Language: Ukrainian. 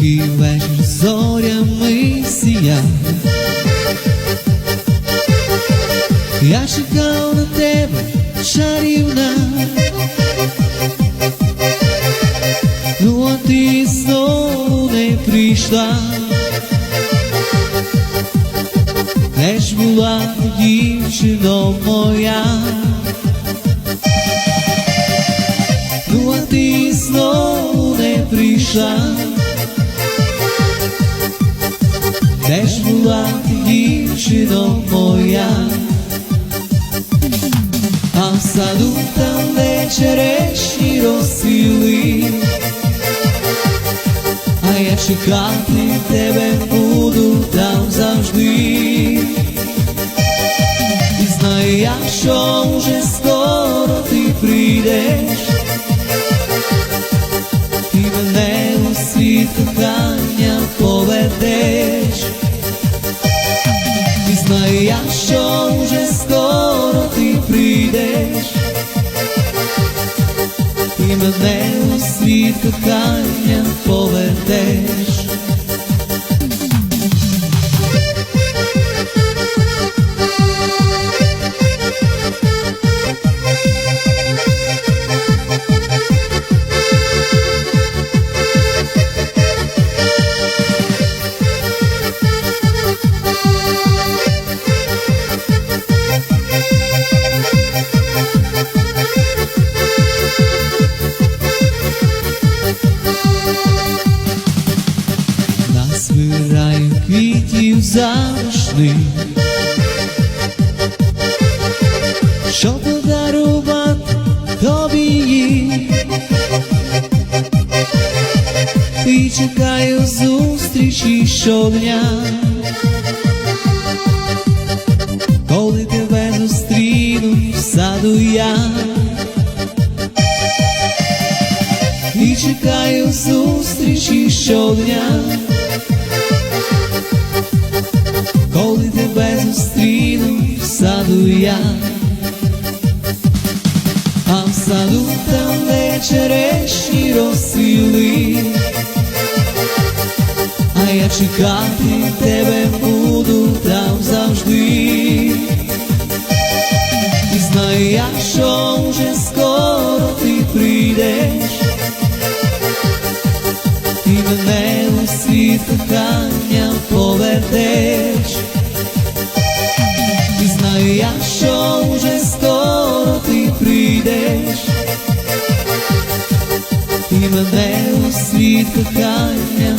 Тихий вечір зорями сія. Я чекав на тебе, чарівна. Ну, а ти знову не прийшла. Де була дівчино моя? Ну, а ти знову не прийшла. Де ж була дівчино моя? А в саду там де черешні розцвіли, а я чекати тебе буду там завжди. І знаю я, що вже кохання поведеш. Завжди, що подарувати тобі їх. І чекаю зустрічі щодня, коли тебе зустріну в саду я. І чекаю зустрічі щодня, саду я, а в саду там де черешні розцвіли, а я чекати тебе sacrificar em